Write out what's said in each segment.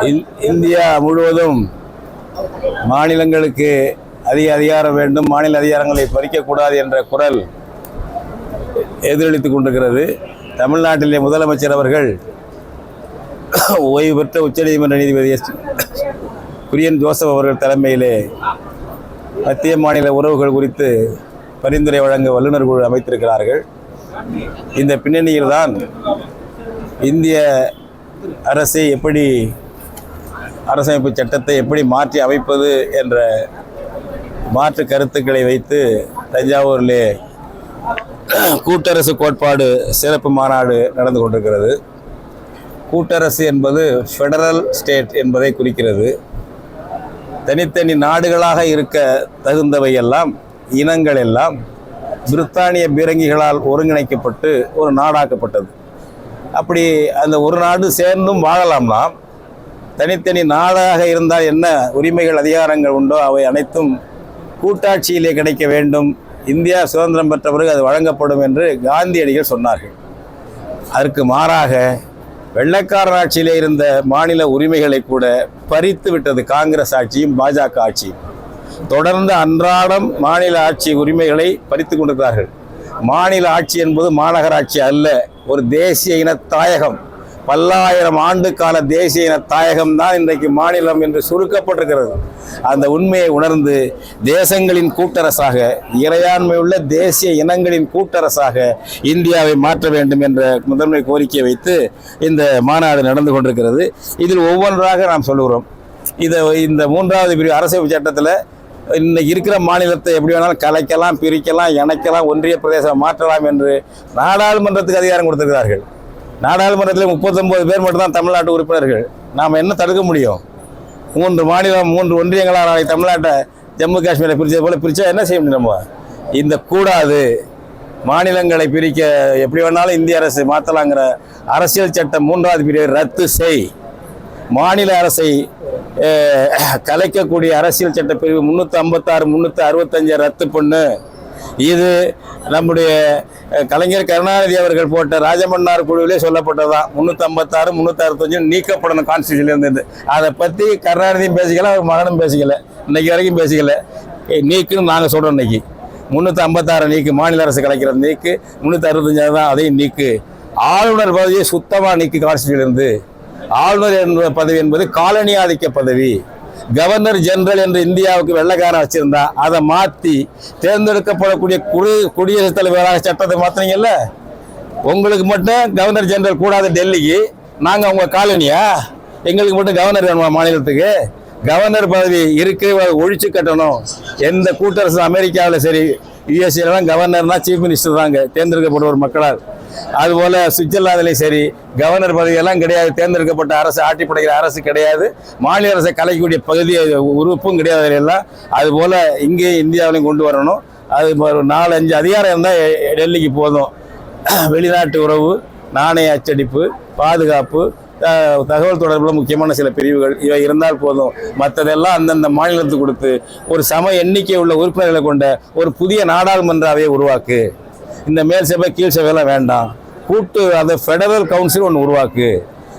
இந்- இந்தியா முழுவதும் மாநிலங்களுக்கு அதிக அதிகாரம் வேண்டும் மாநில அதிகாரங்களை பறிக்கக்கூடாது என்ற குரல் எதிரொலித்து கொண்டிருக்கிறது. தமிழ்நாட்டிலே முதலமைச்சர் அவர்கள் ஓய்வு பெற்ற உச்சநீதிமன்ற நீதிபதி எஸ். குரியன் ஜோசப் அவர்கள் தலைமையிலே மத்திய மாநில உறவுகள் குறித்து பரிந்துரை வழங்க வல்லுநர் குழு அமைத்திருக்கிறார்கள். இந்த பின்னணியில்தான் இந்திய அரசை எப்படி அரசமைப்பு சட்டத்தை எப்படி மாற்றி அமைப்பது என்ற மாற்று கருத்துக்களை வைத்து தஞ்சாவூரிலே கூட்டரசு கோட்பாடு சிறப்பு மாநாடு நடந்து கொண்டிருக்கிறது. கூட்டரசு என்பது ஃபெடரல் ஸ்டேட் என்பதை குறிக்கிறது. தனித்தனி நாடுகளாக இருக்க தகுந்தவையெல்லாம் இனங்கள் எல்லாம் பிரித்தானிய பீரங்கிகளால் ஒருங்கிணைக்கப்பட்டு ஒரு நாடாக்கப்பட்டது. அப்படி அந்த ஒரு நாடு சேர்ந்தும் வாழலாம்னா தனித்தனி நாடாக இருந்தால் என்ன உரிமைகள் அதிகாரங்கள் உண்டோ? அவை அனைத்தும் கூட்டாட்சியிலே கிடைக்க வேண்டும். இந்தியா சுதந்திரம் பெற்ற பிறகு அது வழங்கப்படும் என்று காந்தியடிகள் சொன்னார்கள். அதற்கு மாறாக வெள்ளைக்காரர் ஆட்சியிலே இருந்த மாநில உரிமைகளை கூட பறித்து விட்டது காங்கிரஸ் ஆட்சியும் பாஜக ஆட்சியும். தொடர்ந்து அன்றாடம் மாநில ஆட்சி உரிமைகளை பறித்து கொண்டிருக்கிறார்கள். மாநில ஆட்சி என்பது மாநகராட்சி அல்ல ஒரு தேசிய இன தாயகம் பல்லாயிரம் ஆண்டு கால தேசிய இன தாயகம் தான் இன்றைக்கு மாநிலம் என்று சுருக்கப்பட்டிருக்கிறது. அந்த உண்மையை உணர்ந்து தேசங்களின் கூட்டரசாக இறையாண்மை உள்ள தேசிய இனங்களின் கூட்டரசாக இந்தியாவை மாற்ற வேண்டும் என்ற முதன்மை கோரிக்கையை வைத்து இந்த மாநாடு நடந்து கொண்டிருக்கிறது. இதில் ஒவ்வொன்றாக நாம் சொல்லுகிறோம். இதை இந்த மூன்றாவது பிரிவு அரசியல் சட்டத்தில் இன்னைக்கு இருக்கிற மாநிலத்தை எப்படி வேணாலும் கலைக்கலாம் பிரிக்கலாம் இணைக்கலாம் ஒன்றிய பிரதேசம் மாற்றலாம் என்று நாடாளுமன்றத்துக்கு அதிகாரம் கொடுத்திருக்கிறார்கள். நாடாளுமன்றத்தில் முப்பத்தொம்போது பேர் மட்டும்தான் தமிழ்நாட்டு உறுப்பினர்கள். நாம் என்ன தடுக்க முடியும்? மூன்று மாநிலம் மூன்று ஒன்றியங்களாக நாளை தமிழ்நாட்டை ஜம்மு காஷ்மீரை பிரித்தது போல் பிரித்தா என்ன செய்ய முடியும் நம்ம? இந்த கூடாது. மாநிலங்களை பிரிக்க எப்படி வேணாலும் இந்திய அரசு மாற்றலாங்கிற அரசியல் சட்டம் மூன்றாவது பிரிவை ரத்து செய். மாநில அரசை கலைக்கக்கூடிய அரசியல் சட்ட பிரிவு முந்நூற்றி ஐம்பத்தாறு முந்நூற்றி அறுபத்தஞ்சை ரத்து பண்ணு. இது நம்முடைய கலைஞர் கருணாநிதி அவர்கள் போட்ட ராஜமன்னார் குழுவிலே சொல்லப்பட்டதுதான். முந்நூற்றி ஐம்பத்தாறு முந்நூற்றி அறுபத்தஞ்சு நீக்கப்படணும் கான்ஸ்டியூஷன்லேருந்து அதை பற்றி கருணாநிதியும் பேசிக்கல அவர் மகனும் பேசிக்கல. இன்னைக்கு வரைக்கும் பேசிக்கல. நீக்குன்னு நாங்கள் சொல்கிறோம் இன்னைக்கு. முந்நூற்றி ஐம்பத்தாறு நீக்கு மாநில அரசு கலைக்கிற நீக்கு. முந்நூற்றி அறுபத்தஞ்சாவது தான் அதையும் நீக்கு. ஆளுநர் பதவியை சுத்தமாக நீக்கு கான்ஸ்டியூஷன்லேருந்து ஆளுநர் என்ற பதவி என்பது காலனி ஆதிக்க பதவி. கவர்னர் ஜெனரல் என்று இந்தியாவுக்கு வெள்ளைக்காரன் வச்சிருந்தா அதை மாற்றி தேர்ந்தெடுக்கப்படக்கூடிய குடி குடியரசுத் தலைவராக சட்டத்தை மாற்றினீங்கல்ல உங்களுக்கு மட்டும் கவர்னர் ஜெனரல் கூடாது டெல்லிக்கு. நாங்கள் உங்கள் காலனியா? எங்களுக்கு மட்டும் கவர்னர் வேணுமா மாநிலத்துக்கு? கவர்னர் பதவி இருக்கிற ஒழிச்சு கட்டணும். எந்த கூட்டரசு அமெரிக்காவில் சரி யுஎஸ்ஏலாம் கவர்னர்னா சீஃப் மினிஸ்டர் தாங்க தேர்ந்தெடுக்கப்படுவர் ஒரு மக்களால். அதுபோல் சுவிட்சர்லாந்துலேயும் சரி கவர்னர் பதவியெல்லாம் கிடையாது. தேர்ந்தெடுக்கப்பட்ட அரசு ஆட்டி படைக்கிற அரசு கிடையாது. மாநில அரசை கலைக்கக்கூடிய பகுதி உறுப்பும் கிடையாது அதிலெல்லாம் அதுபோல் இங்கே இந்தியாவிலையும் கொண்டு வரணும். அது ஒரு நாலு அஞ்சு அதிகாரம் இருந்தால் டெல்லிக்கு போதும். வெளிநாட்டு உறவு நாணய அச்சடிப்பு பாதுகாப்பு த- தகவல் தொடர்பில் முக்கியமான சில பிரிவுகள் இவை இருந்தால் போதும். மற்றதெல்லாம் அந்தந்த மாநிலத்துக்கு கொடுத்து ஒரு சம எண்ணிக்கை உள்ள உறுப்பினர்களை கொண்ட ஒரு புதிய நாடாளுமன்ற அவையை உருவாக்கு. இந்த மேல் சபை கீழ் சபையெல்லாம் வேண்டாம். கூட்டு அந்த ஃபெடரல் கவுன்சில் ஒன்று உருவாக்கு.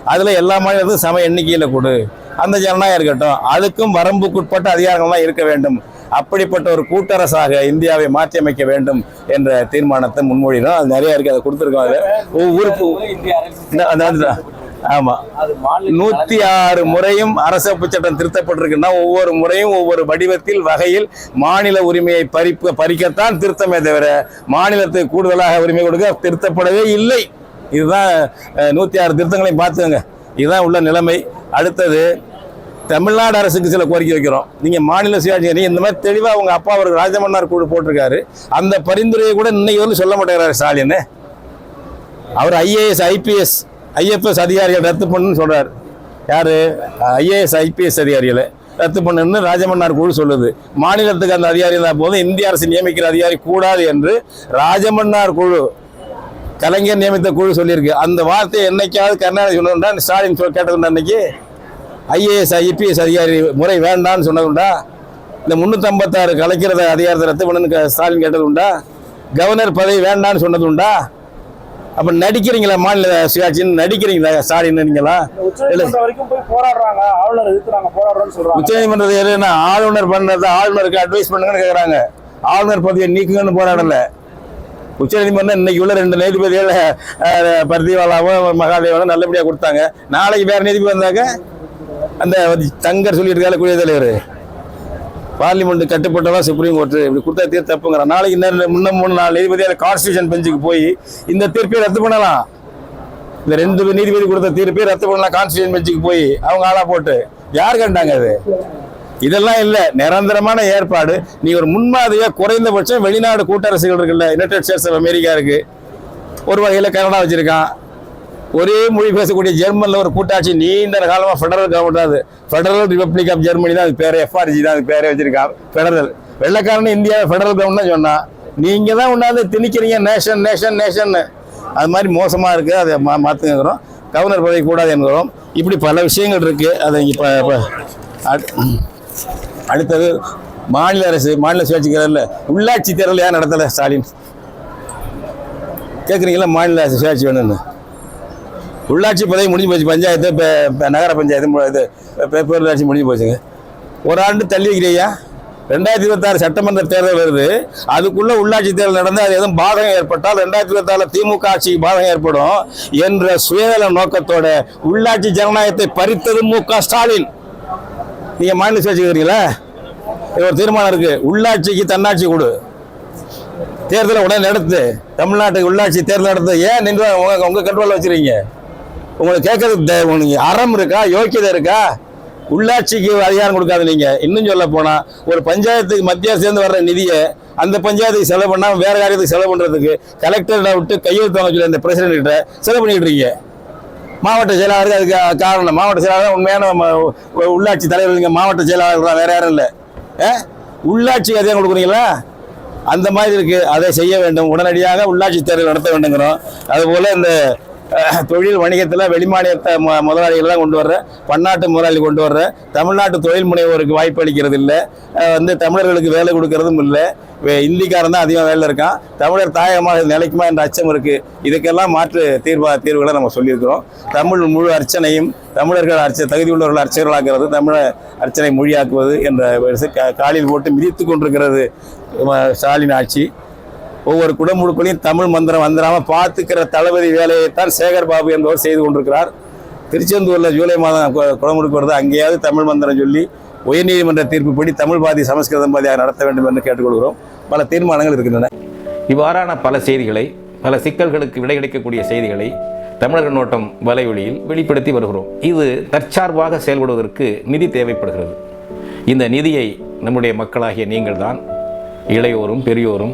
அதில் எல்லா மாநிலத்துக்கும் சம எண்ணிக்கையில் கொடு. அந்த ஜனநாயகம் இருக்கட்டும். அதுக்கும் வரம்புக்குட்பட்ட அதிகாரங்கள்லாம் இருக்க வேண்டும். அப்படிப்பட்ட ஒரு கூட்டரசாக இந்தியாவை மாற்றி அமைக்க வேண்டும் என்ற தீர்மானத்தை முன்மொழினோம் அது நிறைய இருக்கு அதை கொடுத்துருக்கோம் அதில் ஒவ்வொரு ஆமா. நூத்தி ஆறு முறையும் அரசமைப்பு சட்டம் திருத்தப்பட்டிருக்குன்னா ஒவ்வொரு முறையும் ஒவ்வொரு வடிவத்தில் வகையில் மாநில உரிமையை பறிப்பு பறிக்கத்தான் திருத்தமே தவிர மாநிலத்துக்கு கூடுதலாக உரிமை கொடுக்க திருத்தப்படவே இல்லை. இதுதான் நூத்தி ஆறு திருத்தங்களையும் பார்த்துங்க இதுதான் உள்ள நிலைமை. அடுத்தது தமிழ்நாடு அரசுக்கு சில கோரிக்கை வைக்கிறோம். நீங்க மாநில சுயாட்சி இந்த மாதிரி தெளிவா உங்க அப்பா அவருக்கு ராஜமன்னார் குழு போட்டிருக்காரு. அந்த பரிந்துரையை கூட இன்னைக்கு வந்து சொல்ல மாட்டேங்கிறாரு ஸ்டாலின். அவர் ஐஏஎஸ் ஐபிஎஸ் ஐஎஃப்எஸ் அதிகாரிகள் ரத்து பண்ணுன்னு சொல்கிறார் யார்? ஐஏஎஸ் ஐபிஎஸ் அதிகாரிகளை ரத்து பண்ணுன்னு ராஜமன்னார் குழு சொல்லுது. மாநிலத்துக்கு அந்த அதிகாரி இருந்தால் போதும் இந்திய அரசு நியமிக்கிற அதிகாரி கூடாது என்று ராஜமன்னார் குழு கலைஞர் நியமித்த குழு சொல்லியிருக்கு. அந்த வார்த்தையை என்னைக்காவது கருணாநிதி சொன்னதுண்டா? ஸ்டாலின் சொல் கேட்டதுண்டா அன்னைக்கு? ஐஏஎஸ் ஐபிஎஸ் அதிகாரி முறை வேண்டாம்னு சொன்னதுண்டா? இந்த முந்நூற்றம்பத்தாறு கலைக்கிறத அதிகாரத்தை ரத்து பண்ணுன்னு ஸ்டாலின் கேட்டதுண்டா? கவர்னர் பதவி வேண்டாம்னு சொன்னதுண்டா? அப்ப நடிக்கிறீங்களா மாநில சுயாட்சின்னு நடிக்கிறீங்களா? ஸ்டாலின் நீங்களா? உச்சநீதிமன்றம் வரைக்கும் போய் போராடுறாங்க. ஆளுநர் என்ன ஆளுநர் பண்ணது? ஆளுநருக்கு அட்வைஸ் பண்ணுங்கன்னு கேக்குறாங்க. ஆளுநர் பதவியை நீக்குங்கன்னு போராடல. உச்சநீதிமன்றம் இன்னைக்கு உள்ள ரெண்டு நீதிபதிகள் பர்திவாலாவும் மகாதேவனும் நல்லபடியா கொடுத்தாங்க. நாளைக்கு வேற நீதிபதி வந்தாங்க அந்த தங்கர் சொல்லியிருக்காரு குடியரசுத் தலைவர். பார்லிமெண்ட் கட்டுப்பட்டதான் சுப்ரீம் கோர்ட் இப்படி கொடுத்தா தீர்ப்பு தப்புங்கிற நாளைக்கு இன்னும் முன்ன மூணு நாலு நீதிபதியால் கான்ஸ்டியூஷன் பெஞ்சுக்கு போய் இந்த தீர்ப்பை ரத்து பண்ணலாம். இந்த ரெண்டு நீதிபதி கொடுத்த தீர்ப்பை ரத்து பண்ணலாம் கான்ஸ்டியூஷன் பெஞ்சுக்கு போய் அவங்க ஆளா போட்டு. யார் கண்டாங்க அது? இதெல்லாம் இல்லை நிரந்தரமான ஏற்பாடு. நீ ஒரு முன்மாதிரியா குறைந்தபட்சம் வெளிநாடு கூட்டரசுகள் இருக்குல்ல யுனைடெட் ஸ்டேட்ஸ் ஆஃப் அமெரிக்கா இருக்கு. ஒரு வகையில் கனடா வச்சிருக்கான். ஒரே மொழி பேசக்கூடிய ஜெர்மனில் ஒரு கூட்டாட்சி நீண்ட காலமாக ஃபெடரல் கவர்மெண்ட் அது. ஃபெடரல் ரிபப்ளிக் ஆஃப் ஜெர்மனி தான் அது பேர். எஃப்ஆர்ஜி தான் அது பேரே வச்சிருக்கான் ஃபெடரல் வெள்ளக்காரன் இந்தியா ஃபெடரல் கவர்மெண்ட் சொன்னால் நீங்கள் தான் உண்டாந்து திணிக்கிறீங்க. நேஷன் நேஷன் நேஷன் அது மாதிரி மோசமாக இருக்குது அதை மா மாற்றுங்கிறோம் கவர்னர் பதவி கூடாது என்கிறோம். இப்படி பல விஷயங்கள் இருக்குது அதை இங்க இப்போ அடு- அடுத்தது மாநில அரசு மாநில சுயாட்சிக்கிறதுல உள்ளாட்சி தேர்தல் ஏன் நடத்தலை ஸ்டாலின்? கேட்குறீங்களா மாநில அரசு சுயாட்சி வேணும்னு. உள்ளாட்சி பதவி முடிஞ்சு போச்சு. பஞ்சாயத்து இப்போ நகர பஞ்சாயத்து இது பேரூராட்சி முடிஞ்சு போச்சுங்க. ஒரு ஆண்டு தள்ளி வைக்கிறியா ரெண்டாயிரத்தி இருபத்தாறு சட்டமன்ற தேர்தல் வருது. அதுக்குள்ளே உள்ளாட்சி தேர்தல் நடந்து அது எதுவும் பாதகம் ஏற்பட்டால் ரெண்டாயிரத்தி இருபத்தாறில் திமுக ஆட்சிக்கு பாதகம் ஏற்படும் என்ற சுயநல நோக்கத்தோட உள்ளாட்சி ஜனநாயகத்தை பறித்தது மு க ஸ்டாலின். நீங்கள் மாநில சுயாட்சிக்கிறீங்களா இது ஒரு தீர்மானம் இருக்குது உள்ளாட்சிக்கு தன்னாட்சி கொடு. தேர்தலை உடனே நடத்து. தமிழ்நாட்டுக்கு உள்ளாட்சி தேர்தல் நடத்து. ஏன் நின்று உங்கள் உங்கள் கண்ட்ரோலில் வச்சிருக்கீங்க? உங்களை கேட்கறது உங்களுக்கு அறம் இருக்கா? யோக்கியதை இருக்கா? உள்ளாட்சிக்கு அதிகாரம் கொடுக்காத நீங்க. இன்னும் சொல்ல போனா ஒரு பஞ்சாயத்துக்கு மத்திய சேர்ந்து வர்ற நிதியை அந்த பஞ்சாயத்துக்கு செலவு பண்ணாம வேற காரியத்துக்கு செலவு பண்றதுக்கு கலெக்டர்கிட்ட விட்டு கையெழுத்து வாங்க சொல்லி அந்த பிரசிடென்ட் கிட்ட செலவு பண்ணிட்டு இருக்கீங்க. மாவட்ட செயலாளருக்கு அதுக்கு காரணம். மாவட்ட செயலாளர் உண்மையான ம- உள்ளாட்சி தலைவர் இல்லைங்க மாவட்ட செயலாளர் தான் வேற யாரும் இல்லை. உள்ளாட்சிக்கு அதிகாரம் கொடுக்குறீங்களா? அந்த மாதிரி இருக்கு. அதை செய்ய வேண்டும். உடனடியாக உள்ளாட்சி தேர்தல் நடத்த வேண்டுங்கிறோம். அதுபோல் இந்த தொழில் வணிகத்தில் வெளிமாநிலத்தை மு முதலாளிகள்லாம் கொண்டு வர்ற பன்னாட்டு முதலாளி கொண்டு வர்ற தமிழ்நாட்டு தொழில் முனைவோருக்கு வாய்ப்பு அளிக்கிறது இல்லை வந்து தமிழர்களுக்கு வேலை கொடுக்கறதும் இல்லை. வே- இந்திக்காரன் தான் அதிகமாக வேலை இருக்கான். தமிழர் தாயகமாக நிலைக்குமா என்ற அச்சம் இருக்குது இதுக்கெல்லாம் மாற்று தீர்வா தீர்வுகளை நம்ம சொல்லியிருக்கிறோம். தமிழ் முழு அர்ச்சனையும் தமிழர்கள் அர்ச்ச தகுதி உள்ளவர்கள் அர்ச்சகர்களாக்குறது தமிழ அர்ச்சனை மொழியாக்குவது என்ற காலில் போட்டு மிதித்து கொண்டிருக்கிறது ஸ்டாலின் ஆட்சி. ஒவ்வொரு குடமுழுக்களையும் தமிழ் மந்திரம் வந்துடாமல் பார்த்துக்கிற தளபதி வேலையைத்தான் சேகர் பாபு என்பவர் செய்து கொண்டிருக்கிறார். திருச்செந்தூரில் ஜூலை மாதம் குடமுழுக்கு வருது. அங்கேயாவது தமிழ் மந்திரம் சொல்லி உயர்நீதிமன்ற தீர்ப்புப்படி தமிழ் பாதி சமஸ்கிருதம் பாதியாக நடத்த வேண்டும் என்று கேட்டுக்கொள்கிறோம். பல தீர்மானங்கள் இருக்கின்றன. இவ்வாறான பல செய்திகளை பல சிக்கல்களுக்கு விடை கிடைக்கக்கூடிய செய்திகளை தமிழக நோட்டம் வலைவழியில் வெளிப்படுத்தி வருகிறோம். இது தற்சார்பாக செயல்படுவதற்கு நிதி தேவைப்படுகிறது. இந்த நிதியை நம்முடைய மக்களாகிய நீங்கள்தான் இளையோரும் பெரியோரும்